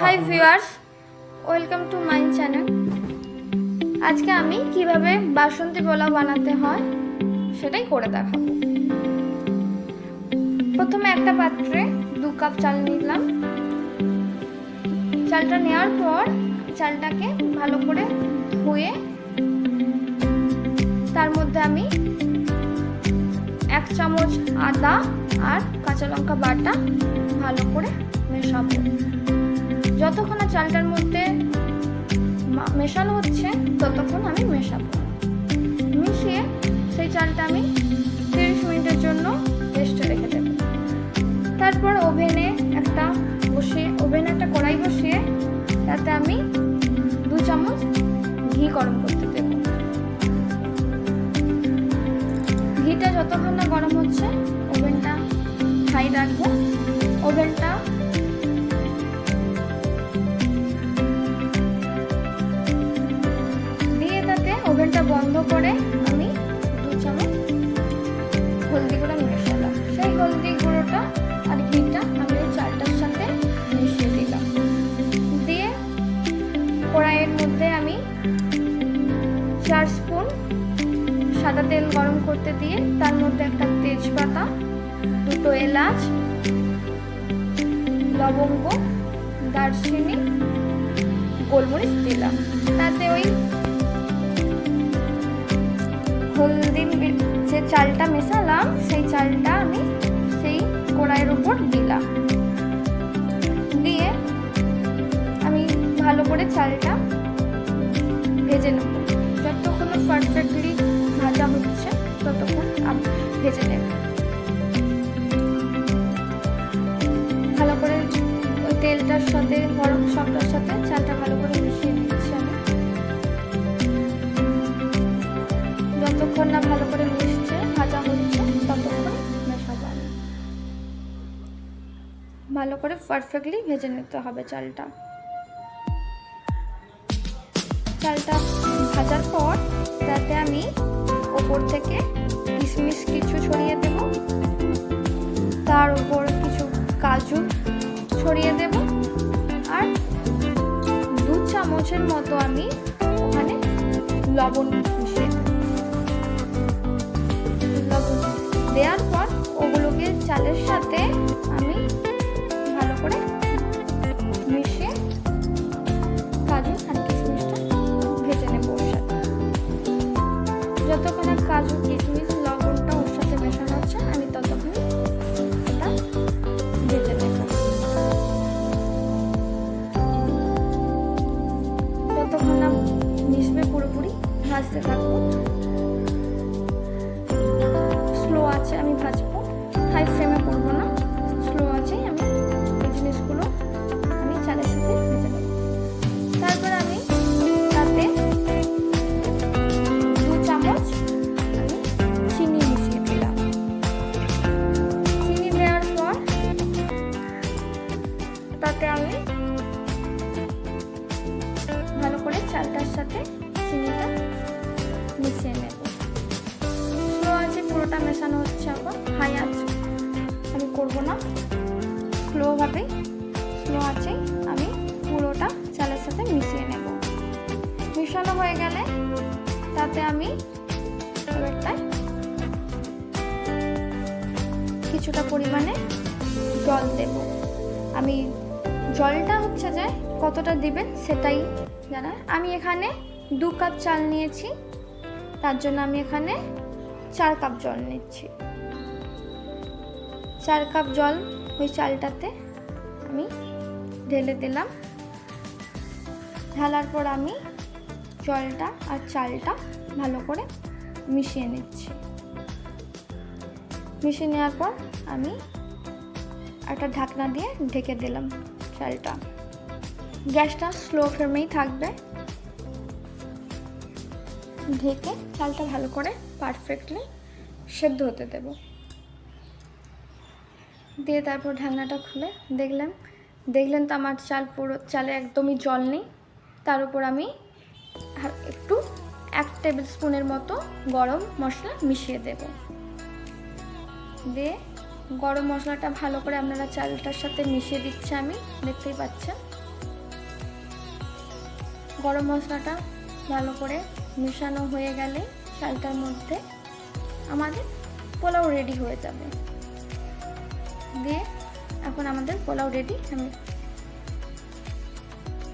Hi viewers welcome to my channel আজকে আমি কীভাবে বাসন্তী পোলাও বানাতে হয় সেটাই করে দেখাবো। প্রথমে একটা পাত্রে দু কাপ চাল নিলাম। চালটা নেওয়ার পর চালটাকে ভালো করে ধুয়ে তার মধ্যে আমি এক চামচ আদা আর কাঁচা লঙ্কা বাটা ভালো করে মেশাবো। যতক্ষণ চালটার মধ্যে মেশানো হচ্ছে, ততক্ষণ আমি মেশাবো। মিশিয়ে সেই চালটা আমি তিরিশ মিনিটের জন্য রেস্টে রেখে দেবো। তারপর ওভেনে একটা বসিয়ে, ওভেনে একটা কড়াই বসিয়ে তাতে আমি দু চামচ ঘি গরম করতে দেব। ঘিটা যতক্ষণ না গরম হচ্ছে, ওভেনটা হাই রাখব। ওভেনটা করে আমি দু চামচ হলদি গুঁড়ো মেশালাম সেই হলদি গুঁড়োটা আর ঘিটা আমি ওই চালটার সাথে মিশিয়ে দিলাম। দিয়ে কড়াইয়ের মধ্যে আমি চার স্পুন সাদা তেল গরম করতে দিয়ে তার মধ্যে একটা তেজপাতা, দুটো এলাচ, লবঙ্গ, দারচিনি, গোলমরিচ দিলাম। তাতে ওই হলদি যে চালটা মেশালাম, সেই চালটা আমি সেই কড়াইয়ের উপর দিলাম। দিয়ে আমি ভালো করে চালটা ভেজে নেব। যতক্ষণ পারফেক্টলি ভাজা হচ্ছে, ততক্ষণ ভেজে নেব। ভালো করে তেলটার সাথে, গরম সবটার সাথে চালটা ভালো করে মিশিয়ে নিচ্ছি আমি। যতক্ষণ না ভালো করে মিশছে, ভাজা হচ্ছে, ততক্ষণ মেশাবো আমি ভালো করে পারফেক্টলি ভেজে নিতে হবে চালটা। চালটা ভাজার পর তাতে আমি ওপর থেকে কিশমিশ কিছু ছড়িয়ে দেব। তার উপর কিছু কাজু ছড়িয়ে দেব। আর দু চামচের মতো আমি ওখানে লবণ লবণ দেওয়ার পর ওগুলোকে চালের সাথে আমি ভালো করে মিশিয়ে কাজু আর কিশমিশটা ভেজে নেব ওর সাথে। যতক্ষণ কাজু, কিশমিশ, লবণটা ওর সাথে মেশানো হচ্ছে, আমি ততক্ষণ এটা ভেজে নেব। যতক্ষণ না মিশবে পুরোপুরি, ভাজতে থাকব। হাই ফ্লেমে করব না। স্লো আছে, আমি জিনিসগুলো আমি চালের সাথে ভেজে নেব। তারপর আমি তাতে দু চামচ আমি চিনি মিশিয়ে দিলাম। চিনি দেওয়ার পর তাতে আমি ভালো করে চালটার সাথে চিনিটা মিশিয়ে নেব। স্লো আছে, পুরোটা মেশানো হচ্ছে আবার। করব না। স্লোভাবে স্লো আছে। আমি পুরোটা চালের সাথে মিশিয়ে নেব। মিশানো হয়ে গেলে তাতে আমি কিছুটা পরিমাণে জল দেব। আমি জলটা হচ্ছে যে কতটা দিবেন সেটাই জানা আমি এখানে দু কাপ চাল নিয়েছি। তার জন্য আমি এখানে চার কাপ জল নিচ্ছি। চার কাপ জল ওই চালটাতে আমি ঢেলে দিলাম। ঢালার পর আমি জলটা আর চালটা ভালো করে মিশিয়ে নিচ্ছি। মিশিয়ে নেওয়ার পর আমি একটা ঢাকনা দিয়ে ঢেকে দিলাম চালটা। গ্যাসটা স্লো ফ্লেমেই থাকবে। ঢেকে চালটা ভালো করে পারফেক্টলি সেদ্ধ হতে দেব। দিয়ে তারপর ঢাকনাটা খুলে দেখলাম। দেখলেন তো আমার চাল পুরো, চালে একদমই জল নেই। তার উপর আমি একটু এক টেবিল স্পুনের মতো গরম মশলা মিশিয়ে দেব। দিয়ে গরম মশলাটা ভালো করে আপনারা চালটার সাথে মিশিয়ে দিচ্ছে আমি, দেখতেই পাচ্ছেন। গরম মশলাটা ভালো করে মেশানো হয়ে গেলে চালটার মধ্যে আমাদের পোলাও রেডি হয়ে যাবে। দিয়ে এখন আমাদের পোলাও রেডি আমি